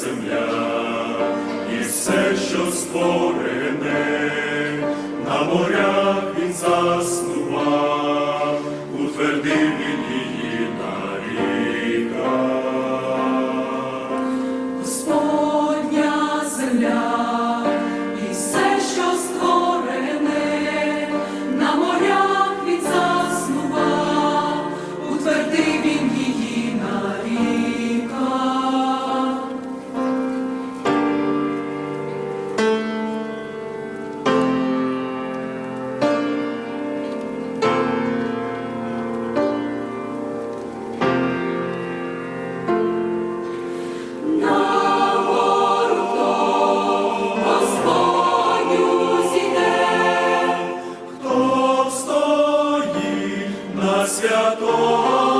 земля і все, що створене, на морях він заснував. Святого.